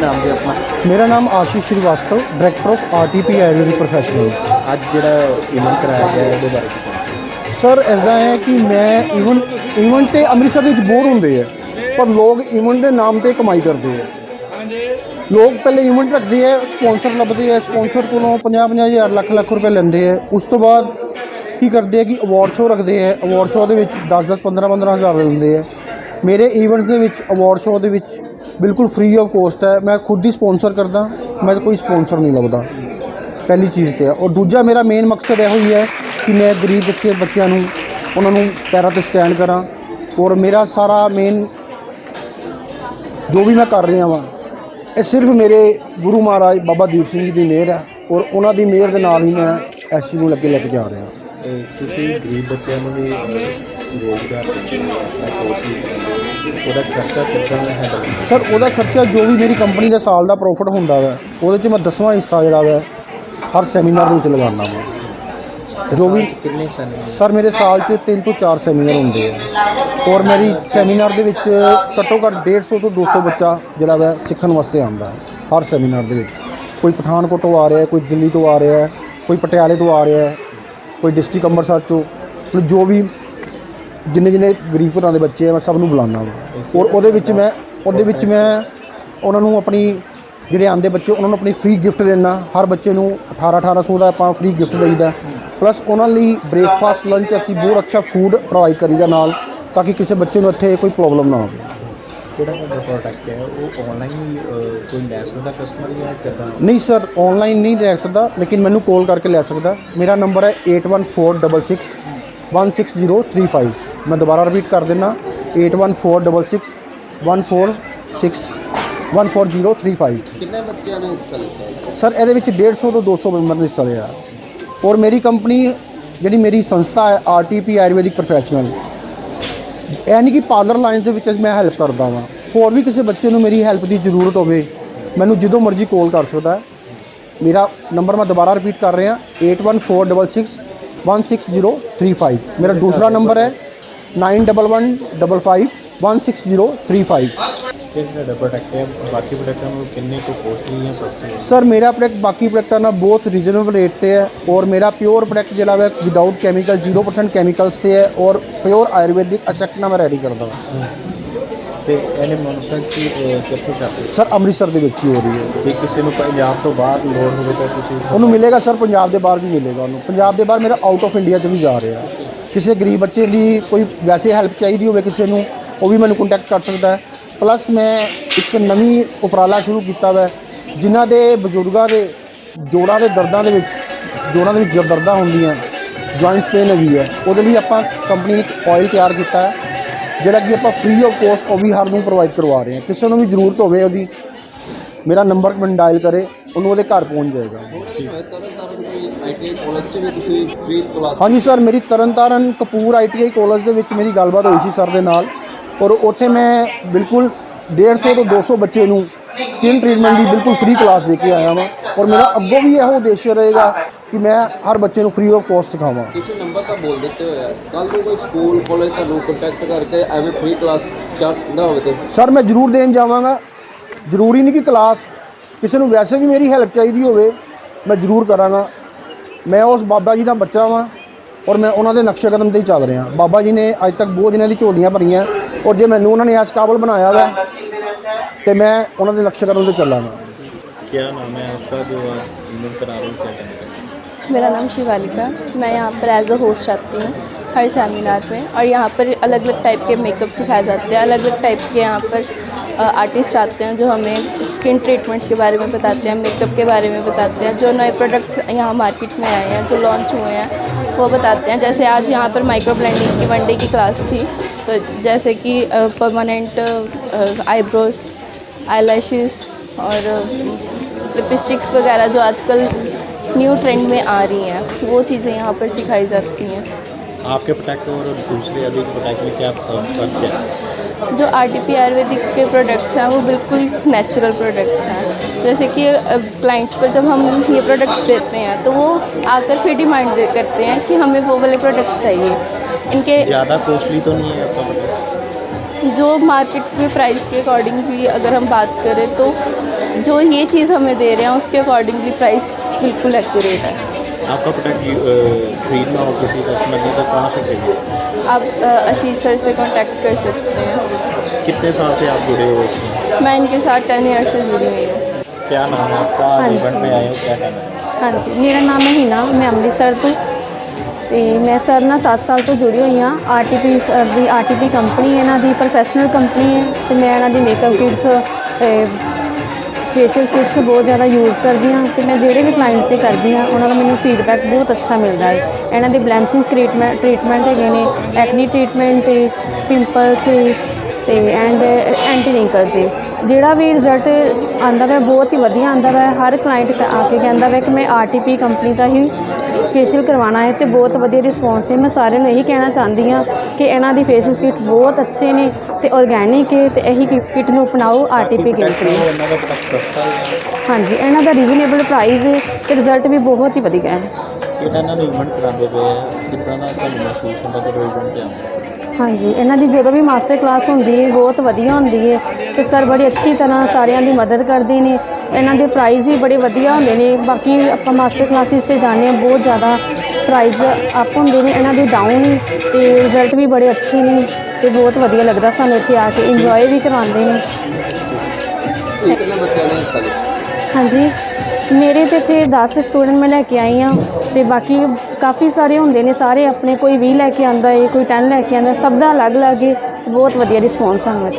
ਨਾਮ ਦੇ ਆਪਣਾ ਮੇਰਾ ਨਾਮ Ashish Srivastava director of RTP ayurvedic professional ਅੱਜ ਜਿਹੜਾ ਇਵੈਂਟ ਕਰਾਇਆ ਗਿਆ ਹੈ, ਉਹਦੇ ਬਾਰੇ ਕੀ ਕਹਿਣਾ? ਸਰ ਇਸਦਾ ਹੈ ਕਿ ਮੈਂ ਇਵਨ ਇਵੈਂਟ ਤੇ ਅੰਮ੍ਰਿਤਸਰ ਦੇ ਵਿੱਚ ਬੋਰ ਹੁੰਦੇ ਆ ਪਰ ਲੋਕ ਇਵੈਂਟ ਦੇ ਨਾਮ ਤੇ ਕਮਾਈ ਕਰਦੇ ਆ। ਲੋਕ ਪਹਿਲੇ ਇਵੈਂਟ ਰੱਖਦੇ ਆ ਸਪਾਂਸਰ ਲੱਭਦੇ ਆ ਸਪਾਂਸਰ ਕੋਲੋਂ 50 50 ਹਜ਼ਾਰ ਲੱਖ ਲੱਖ ਰੁਪਏ ਲੈਂਦੇ ਆ। ਉਸ ਤੋਂ ਬਾਅਦ ਕੀ ਕਰਦੇ ਆ ਕਿ ਅਵਾਰਡ ਸ਼ੋਅ ਰੱਖਦੇ ਆ ਅਵਾਰਡ ਸ਼ੋਅ ਦੇ ਵਿੱਚ 10 10 15 15 ਹਜ਼ਾਰ ਲੈਂਦੇ ਆ। ਮੇਰੇ ਇਵੈਂਟਸ ਦੇ ਵਿੱਚ ਅਵਾਰਡ ਸ਼ੋਅ ਦੇ ਵਿੱਚ ਬਿਲਕੁਲ ਫ੍ਰੀ ਆਫ ਕੋਸਟ ਹੈ। ਮੈਂ ਖੁਦ ਹੀ ਸਪਾਂਸਰ ਕਰਦਾ। ਮੈਂ ਕੋਈ ਸਪਾਂਸਰ ਨਹੀਂ ਲੱਭਦਾ। ਪਹਿਲੀ ਚੀਜ਼ ਤੇ ਹੈ। ਔਰ ਦੂਜਾ ਮੇਰਾ ਮੇਨ ਮਕਸਦ ਇਹੋ ਹੀ ਹੈ ਕਿ ਮੈਂ ਗਰੀਬ ਬੱਚੇ ਬੱਚਿਆਂ ਨੂੰ, ਉਹਨਾਂ ਨੂੰ ਪੈਰਾਂ ਤੇ ਸਟੈਂਡ ਕਰਾਂ। ਔਰ ਮੇਰਾ ਸਾਰਾ ਮੇਨ ਜੋ ਵੀ ਮੈਂ ਕਰ ਰਿਹਾ ਵਾਂ, ਇਹ ਸਿਰਫ ਮੇਰੇ ਗੁਰੂ ਮਹਾਰਾਜ ਬਾਬਾ ਦੀਪ ਸਿੰਘ ਜੀ ਦੀ ਮਿਹਰ ਹੈ। ਔਰ ਉਹਨਾਂ ਦੀ ਮਿਹਰ ਦੇ ਨਾਲ ਹੀ ਮੈਂ ਐਸੀ ਨੂੰ ਲੱਗੇ ਲੈ ਕੇ ਜਾ ਰਿਹਾ। ਤੁਸੀਂ ਗਰੀਬ ਬੱਚਿਆਂ ਨੂੰ ਵੀ ਰੋਜ਼ਗਾਰ ਦਿੰਦੇ ਹੋ ਆਪਣਾ ਕੋਰਸ ਹੋ ਉਹਦਾ ਖਰਚਾ ਕਿੱਦਾਂ ਹੈਂਡਲ ਸਰ ਉਹਦਾ ਖਰਚਾ ਜੋ ਵੀ ਮੇਰੀ ਕੰਪਨੀ ਦਾ ਸਾਲ ਦਾ ਪ੍ਰੋਫਿਟ ਹੁੰਦਾ ਵਾ ਉਹਦੇ 'ਚ ਮੈਂ ਦਸਵਾਂ ਹਿੱਸਾ ਜਿਹੜਾ ਵਾ ਹਰ ਸੈਮੀਨਾਰ ਦੇ ਵਿੱਚ ਲਗਾਉਂਦਾ ਵਾਂ। ਜੋ ਵੀ ਕਿੰਨੇ ਸਨ ਸਰ ਮੇਰੇ ਸਾਲ 'ਚ 3 ਤੋਂ 4 ਸੈਮੀਨਾਰ ਹੁੰਦੇ ਆ। ਔਰ ਮੇਰੀ ਸੈਮੀਨਾਰ ਦੇ ਵਿੱਚ ਘੱਟੋ ਘੱਟ 150 ਤੋਂ 200 ਬੱਚਾ ਜਿਹੜਾ ਵਾ ਸਿੱਖਣ ਵਾਸਤੇ ਆਉਂਦਾ ਹਰ ਸੈਮੀਨਾਰ ਦੇ ਵਿੱਚ। ਕੋਈ ਪਠਾਨਕੋਟ ਤੋਂ ਆ ਰਿਹਾ ਕੋਈ ਦਿੱਲੀ ਤੋਂ ਆ ਰਿਹਾ ਕੋਈ ਪਟਿਆਲੇ ਤੋਂ ਆ ਰਿਹਾ ਕੋਈ ਡਿਸਟ੍ਰਿਕਟ ਅੰਮ੍ਰਿਤਸਰ ਚੋਂ। ਜੋ ਵੀ ਜਿੰਨੇ ਜਿੰਨੇ ਗਰੀਬ ਘਰਾਂ ਦੇ ਬੱਚੇ ਆ ਮੈਂ ਸਭ ਨੂੰ ਬੁਲਾਉਂਦਾ ਵਾ। ਔਰ ਉਹਦੇ ਵਿੱਚ ਮੈਂ ਉਹਦੇ ਵਿੱਚ ਮੈਂ ਉਹਨਾਂ ਨੂੰ ਆਪਣੀ ਜਿਹੜੇ ਆਂਦੇ ਬੱਚੇ ਉਹਨਾਂ ਨੂੰ ਆਪਣੀ ਫ੍ਰੀ ਗਿਫਟ ਦੇਣਾ ਹਰ ਬੱਚੇ ਨੂੰ 18 1800 ਦਾ ਆਪਾਂ ਫ੍ਰੀ ਗਿਫਟ ਦੇਈਦਾ। ਪਲੱਸ ਉਹਨਾਂ ਲਈ ਬ੍ਰੇਕਫਾਸਟ ਲੰਚ ਅਸੀਂ ਬਹੁਤ ਅੱਛਾ ਫੂਡ ਪ੍ਰੋਵਾਈਡ ਕਰੀਦਾ ਨਾਲ ਤਾਂ ਕਿ ਕਿਸੇ ਬੱਚੇ ਨੂੰ ਇੱਥੇ ਕੋਈ ਪ੍ਰੋਬਲਮ ਨਾ ਆਵੇ ਕਿਹੜਾ ਤੁਹਾਡਾ ਪ੍ਰੋਡਕਟ ਹੈ? ਉਹ ਆਨਲਾਈਨ ਹੀ ਅਹ, ਕੋਈ ਲੈ ਸਕਦਾ ਕਸਟਮਰ ਜਾਂ ਕਿੱਦਾਂ? ਨਹੀਂ ਸਰ ਆਨਲਾਈਨ ਨਹੀਂ ਲੈ ਸਕਦਾ ਲੇਕਿਨ ਮੈਨੂੰ ਕਾਲ ਕਰਕੇ ਲੈ ਸਕਦਾ। ਮੇਰਾ ਨੰਬਰ ਹੈ 8146 16035 ਮੈਂ ਦੁਬਾਰਾ ਰਿਪੀਟ ਕਰ ਦਿੰਦਾ। 8146 146 14035 ਕਿੰਨੇ ਬੱਚਿਆਂ ਨੇ ਹਿੱਸਾ ਲਿੱਤਾ ਸਰ ਇਹਦੇ ਵਿੱਚ 150 ਤੋਂ 200 ਮੈਂਬਰ ਨੇ ਹਿੱਸਾ ਲਿਆ। ਔਰ ਮੇਰੀ ਕੰਪਨੀ ਜਿਹੜੀ ਮੇਰੀ ਸੰਸਥਾ ਹੈ ਆਰਟੀਪੀ ਆਯੁਰਵੈਦਿਕ ਪ੍ਰੋਫੈਸ਼ਨਲ ਇਹ ਨਹੀਂ ਕਿ ਪਾਰਲਰ ਲਾਈਨ ਦੇ ਵਿੱਚ ਮੈਂ ਹੈਲਪ ਕਰਦਾ ਵਾਂ। ਹੋਰ ਵੀ ਕਿਸੇ ਬੱਚੇ ਨੂੰ ਮੇਰੀ ਹੈਲਪ ਦੀ ਜ਼ਰੂਰਤ ਹੋਵੇ ਮੈਨੂੰ ਜਦੋਂ ਮਰਜ਼ੀ ਕਾਲ ਕਰ ਸਕਦਾ ਹੈ। ਮੇਰਾ ਨੰਬਰ ਮੈਂ ਦੁਬਾਰਾ ਰਿਪੀਟ ਕਰ ਰਿਹਾ 8146 16035 ਮੇਰਾ ਦੂਸਰਾ ਨੰਬਰ ਹੈ। 9115516035 ਕਿਹੜਾ ਤੁਹਾਡਾ ਪ੍ਰੋਡਕਟ ਹੈ ਬਾਕੀ ਪ੍ਰੋਡਕਟਾਂ ਨਾਲੋਂ ਕਿੰਨੇ ਕੁ ਕੋਸਟਲੀ ਜਾਂ ਸਸਤੇ ਸਰ ਮੇਰਾ ਪ੍ਰੋਡਕਟ ਬਾਕੀ ਪ੍ਰੋਡਕਟਾਂ ਨਾਲ ਬਹੁਤ ਰੀਜ਼ਨੇਬਲ ਰੇਟ ਤੇ ਹੈ ਔਰ ਮੇਰਾ ਪਿਓਰ ਪ੍ਰੋਡਕਟ ਜਿਹੜਾ ਹੈ ਵਿਦਆਊਟ ਕੈਮੀਕਲ 0% ਕੈਮੀਕਲਸ ਤੇ ਹੈ ਔਰ ਪਿਓਰ ਆਯੁਰਵੈਦਿਕ ਅਸੈਕਟ ਨਾਲ ਮੈਂ ਰੈਡੀ ਕਰਦਾ ਹਾਂ ਤੇ ਇਹਨੇ ਮੈਨੂਫੈਕਚਰ ਕਿੱਥੇ ਕਰਦੇ ਸਰ ਅੰਮ੍ਰਿਤਸਰ ਦੇ ਵਿੱਚ ਹੀ ਹੋ ਰਹੀ ਹੈ ਜੇ ਕਿਸੇ ਨੂੰ ਪੰਜਾਬ ਤੋਂ ਬਾਹਰ ਲੋੜ ਹੋਵੇ ਤਾਂ ਤੁਸੀਂ ਉਹਨੂੰ ਮਿਲੇਗਾ ਸਰ ਪੰਜਾਬ ਦੇ ਬਾਹਰ ਵੀ ਮਿਲੇਗਾ ਉਹਨੂੰ ਪੰਜਾਬ ਦੇ ਬਾਹਰ ਮੇਰਾ ਆਊਟ ਆਫ ਇੰਡੀਆ 'ਚ ਵੀ ਜਾ ਰਿਹਾ ਕਿਸੇ ਗਰੀਬ ਬੱਚੇ ਦੀ ਕੋਈ ਵੈਸੇ ਹੈਲਪ ਚਾਹੀਦੀ ਹੋਵੇ ਕਿਸੇ ਨੂੰ, ਉਹ ਵੀ ਮੈਨੂੰ ਕੰਟੈਕਟ ਕਰ ਸਕਦਾ ਹੈ। ਪਲੱਸ ਮੈਂ ਇੱਕ ਨਵੀਂ ਉਪਰਾਲਾ ਸ਼ੁਰੂ ਕੀਤਾ ਵਾ, ਜਿਨ੍ਹਾਂ ਦੇ ਬਜ਼ੁਰਗਾਂ ਦੇ, ਜੋੜਾਂ ਦੇ ਦਰਦਾਂ ਦੇ ਵਿੱਚ, ਜੋੜਾਂ ਦੇ ਵਿੱਚ ਜੋ ਦਰਦਾਂ ਹੁੰਦੀਆਂ ਜੁਆਇੰਟਸ ਪੇਨ ਹੈਗੀ ਹੈ, ਉਹਦੇ ਲਈ ਆਪਾਂ ਕੰਪਨੀ ਨੇ ਇੱਕ ਆਇਲ ਤਿਆਰ ਕੀਤਾ ਹੈ, ਜਿਹੜਾ ਕਿ ਆਪਾਂ ਫ੍ਰੀ ਆਫ ਕੋਸਟ ਉਹ ਵੀ ਹਰ ਨੂੰ ਪ੍ਰੋਵਾਈਡ ਕਰਵਾ ਰਹੇ ਹਾਂ। ਕਿਸੇ ਨੂੰ ਵੀ ਜ਼ਰੂਰਤ ਹੋਵੇ ਉਹਦੀ, ਮੇਰਾ ਨੰਬਰ ਮੈਨੂੰ ਡਾਇਲ ਕਰੇ। ਉਹਨੂੰ ਉਹਦੇ ਘਰ ਪਹੁੰਚ ਜਾਏਗਾ। ਹਾਂਜੀ। ਸਰ ਮੇਰੀ ਤਰਨਤਾਰਨ ਕਪੂਰ ਆਈਟੀਆਈ ਕਾਲਜ ਦੇ ਵਿੱਚ ਮੇਰੀ ਗੱਲਬਾਤ ਹੋਈ ਸੀ ਸਰ ਦੇ ਨਾਲ। ਔਰ ਉੱਥੇ ਮੈਂ ਬਿਲਕੁਲ 150 ਤੋਂ 200 ਬੱਚੇ ਨੂੰ ਸਕਿਨ ਟ੍ਰੀਟਮੈਂਟ ਦੀ ਬਿਲਕੁਲ ਫ੍ਰੀ ਕਲਾਸ ਦੇ ਕੇ ਆਇਆ ਹਾਂ ਔਰ ਮੇਰਾ ਅੱਗੋਂ ਵੀ ਇਹੋ ਉਦੇਸ਼ ਰਹੇਗਾ ਕਿ ਮੈਂ ਹਰ ਬੱਚੇ ਨੂੰ ਫ੍ਰੀ ਆਫ ਕਾਸਟ ਸਿਖਾਵਾਂ। ਤੁਸੀਂ ਨੰਬਰ ਤਾਂ ਬੋਲ ਦਿੱਤੇ ਹੋਇਆ ਕੱਲ ਨੂੰ ਕੋਈ ਸਕੂਲ ਕਾਲਜ ਤੁਹਾਨੂੰ ਕੰਟੈਕਟ ਕਰਕੇ ਐਵੇਂ ਫ੍ਰੀ ਕਲਾਸ ਚਾਹੁੰਦਾ ਹੋਵੇ ਤੇ। ਸਰ ਮੈਂ ਜ਼ਰੂਰ ਦੇਣ ਜਾਵਾਂਗਾ। ਜ਼ਰੂਰੀ ਨਹੀਂ ਕਿ ਕਲਾਸ ਕਿਸੇ ਨੂੰ ਵੈਸੇ ਵੀ ਮੇਰੀ ਹੈਲਪ ਚਾਹੀਦੀ ਹੋਵੇ ਮੈਂ ਜ਼ਰੂਰ ਕਰਾਂਗਾ ਮੈਂ ਉਸ ਬਾਬਾ ਜੀ ਦਾ ਬੱਚਾ ਵਾਂ ਔਰ ਮੈਂ ਉਹਨਾਂ ਦੇ ਨਕਸ਼ੇ ਕਦਮ ਤੇ ਹੀ ਚੱਲ ਰਿਹਾ ਬਾਬਾ ਜੀ ਨੇ ਅੱਜ ਤੱਕ ਬਹੁਤ ਜਿਨ੍ਹਾਂ ਦੀ ਝੋਲੀਆਂ ਭਰੀਆਂ ਔਰ ਜੇ ਮੈਨੂੰ ਉਹਨਾਂ ਨੇ ਇਸ ਕਾਬਲ ਬਣਾਇਆ ਵਾ ਤੇ ਮੈਂ ਉਹਨਾਂ ਦੇ ਨਕਸ਼ੇ ਕਦਮ ਤੇ ਚੱਲਾਂਗਾ क्या नाम है आपका जो आज इवेंट करा रहे हो क्या कहना चाहेंगे मेरा नाम शिवालिका मैं यहाँ पर एज अ होस्ट आती हूँ हर सेमिनार में और यहाँ पर अलग अलग टाइप के मेकअप सिखाए जाते हैं अलग अलग टाइप के यहाँ पर आर्टिस्ट आते हैं जो हमें स्किन ट्रीटमेंट्स के बारे में बताते हैं मेकअप के बारे में बताते हैं, जो नए प्रोडक्ट्स यहाँ मार्केट में आए हैं, जो लॉन्च हुए हैं, वो बताते हैं। जैसे आज यहाँ पर माइक्रो ब्लेंडिंग की वन डे की क्लास थी तो जैसे कि परमानेंट आईब्रोज आई और लिपस्टिक्स वगैरह जो आजकल न्यू ट्रेंड में आ रही हैं, वो चीज़ें यहाँ पर सिखाई जाती हैं। आपके प्रोडक्ट और दूसरे अधिक प्रोडक्ट में क्या फ़र्क है? जो आर टी पी आयुर्वेदिक के प्रोडक्ट्स हैं वो बिल्कुल नेचुरल प्रोडक्ट्स हैं। जैसे कि क्लाइंट्स पर जब हम ये प्रोडक्ट्स देते हैं तो वो आकर फिर डिमांड करते हैं कि हमें वो वाले प्रोडक्ट्स चाहिए। इनके ज़्यादा कॉस्टली तो नहीं है आपका प्रोडक्ट जो मार्केट में प्राइस के अकॉर्डिंग भी अगर हम बात करें तो जो ये चीज़ हमें दे रहे हैं उसके अकॉर्डिंगली प्राइस बिल्कुल एक्यूरेट है। आपका प्रोडक्ट अ, खरीदना हो किसी कस्टमर ने तो कहाँ से खरीदे आप अ, आशीष सर से कांटेक्ट कर सकते हैं कितने साल से आप जुड़े हो इसमें मैं इनके साथ टेन ईयर से जुड़ी हुई हूँ क्या नाम है आपका हाँ जी। इवेंट में आए हो क्या कहना है ਹਾਂਜੀ ਮੇਰਾ ਨਾਮ ਹੈ ਹੀਨਾ ਮੈਂ ਅੰਮ੍ਰਿਤਸਰ ਤੋਂ ਤੇ ਮੈਂ ਸਰ ਨਾਲ 7 ਸਾਲ ਤੋਂ ਜੁੜੀ ਹੋਈ ਹਾਂ ਆਰਟੀਪੀ ਸਰ ਦੀ ਆਰਟੀਪੀ ਕੰਪਨੀ ਇਹਨਾਂ ਦੀ ਪ੍ਰੋਫੈਸ਼ਨਲ ਕੰਪਨੀ ਹੈ ਤੇ ਮੈਂ ਇਹਨਾਂ ਦੀ ਮੇਕਅਪ ਕਿਟਸ ਫੇਸ਼ੀਅਲ ਕਿਟਸ ਬਹੁਤ ਜ਼ਿਆਦਾ ਯੂਜ਼ ਕਰਦੀ ਹਾਂ ਤੇ ਮੈਂ ਜਿਹੜੇ ਵੀ ਕਲਾਇੰਟ ਤੇ ਕਰਦੀ ਹਾਂ, ਉਹਨਾਂ ਦਾ ਮੈਨੂੰ ਫੀਡਬੈਕ ਬਹੁਤ ਅੱਛਾ ਮਿਲਦਾ ਹੈ। ਇਹਨਾਂ ਦੇ ਬਲੈਂਸਿੰਗ ਟ੍ਰੀਟਮੈਂਟ ਟ੍ਰੀਟਮੈਂਟ ਹੈਗੇ ਨੇ ਐਕਨੀ ਟ੍ਰੀਟਮੈਂਟ ਹੈ ਪਿੰਪਲਸ ਤੇ ਐਂਡ ਐਂਟੀ ਰਿੰਕਲਸ ਹੈ ਜਿਹੜਾ ਵੀ ਰਿਜ਼ਲਟ ਆਂਦਾ ਵਾ, ਬਹੁਤ ਹੀ ਵਧੀਆ ਆਂਦਾ ਵਾ। ਹਰ ਕਲਾਇੰਟ ਆ ਕੇ ਕਹਿੰਦਾ ਵਾ ਕਿ ਮੈਂ ਆਰਟੀਪੀ ਕੰਪਨੀ ਦਾ ਹੀ ਫੇਸ਼ੀਅਲ ਕਰਵਾਉਣਾ ਹੈ ਤੇ ਬਹੁਤ ਵਧੀਆ ਰਿਸਪੌਂਸ ਹੈ। ਮੈਂ ਸਾਰਿਆਂ ਨੂੰ ਇਹੀ ਕਹਿਣਾ ਚਾਹੁੰਦੀ ਹਾਂ ਕਿ ਇਹਨਾਂ ਦੀ ਫੇਸ਼ੀਅਲ ਕਿਟ ਬਹੁਤ ਅੱਛੇ ਨੇ ਤੇ ਆਰਗੈਨਿਕ ਹੈ ਤੇ ਇਹੀ ਕਿਟ ਨੂੰ ਅਪਣਾਓ ਆਰਟੀਪੀ ਸਸਤਾ ਹੈ। ਹਾਂਜੀ ਇਹਨਾਂ ਦਾ ਰੀਜ਼ਨੇਬਲ ਪ੍ਰਾਈਸ ਹੈ ਤੇ ਰਿਜ਼ਲਟ ਵੀ ਬਹੁਤ ਹੀ ਵਧੀਆ ਹੈ। ਕਿਹੜਾ ਇਹਨਾਂ ਨੂੰ ਇਵੈਂਟ ਕਰਾਉਂਦੇ ਪਏ ਆ? ਕਿੱਦਾਂ ਦਾ ਤੁਹਾਨੂੰ ਮਹਿਸੂਸ ਹੁੰਦਾ ਜਦੋਂ ਇਵੈਂਟ ਤੇ ਆਉਂਦੇ ਹਾਂਜੀ ਇਹਨਾਂ ਦੀ ਜਦੋਂ ਵੀ ਮਾਸਟਰ ਕਲਾਸ ਹੁੰਦੀ ਹੈ ਬਹੁਤ ਵਧੀਆ ਹੁੰਦੀ ਹੈ ਤੇ ਸਰ ਬੜੀ ਅੱਛੀ ਤਰ੍ਹਾਂ ਸਾਰਿਆਂ ਦੀ ਮਦਦ ਕਰਦੇ ਨੇ। ਇਹਨਾਂ ਦੇ ਪ੍ਰਾਈਜ਼ ਵੀ ਬੜੇ ਵਧੀਆ ਹੁੰਦੇ ਨੇ। ਬਾਕੀ ਆਪਾਂ ਮਾਸਟਰ ਕਲਾਸਿਸ ਤੇ ਜਾਂਦੇ ਹਾਂ ਬਹੁਤ ਜ਼ਿਆਦਾ ਪ੍ਰਾਈਜ਼ ਅਪ ਹੁੰਦੇ ਨੇ ਇਹਨਾਂ ਦੇ ਡਾਊਨ ਤੇ ਰਿਜ਼ਲਟ ਵੀ ਬੜੇ ਅੱਛੇ ਨੇ ਤੇ ਬਹੁਤ ਵਧੀਆ ਲੱਗਦਾ ਸਾਨੂੰ ਇੱਥੇ ਆ ਕੇ ਇੰਜੋਏ ਵੀ ਕਰਵਾਉਂਦੇ ਨੇ। ਇਹ ਕਿੰਨੇ ਬੱਚਿਆਂ ਨੇ ਹਿੱਸਾ ਲਿਆ? ਹਾਂਜੀ। ਮੇਰੇ ਤੇ ਇੱਥੇ 10 ਸਟੂਡੈਂਟ ਮੈਂ ਲੈ ਕੇ ਆਈ ਹਾਂ ਤੇ ਬਾਕੀ ਕਾਫੀ ਸਾਰੇ ਹੁੰਦੇ ਨੇ, ਸਾਰੇ ਆਪਣੇ ਕੋਈ 20 ਲੈ ਕੇ ਆਉਂਦਾ ਏ, ਕੋਈ 10 ਲੈ ਕੇ ਆਉਂਦਾ, ਸਭ ਦਾ ਅਲੱਗ ਅਲੱਗ ਹੈ ਬਹੁਤ ਵਧੀਆ ਰਿਸਪੌਂਸ ਸਾਨੂੰ ਇੱਥੇ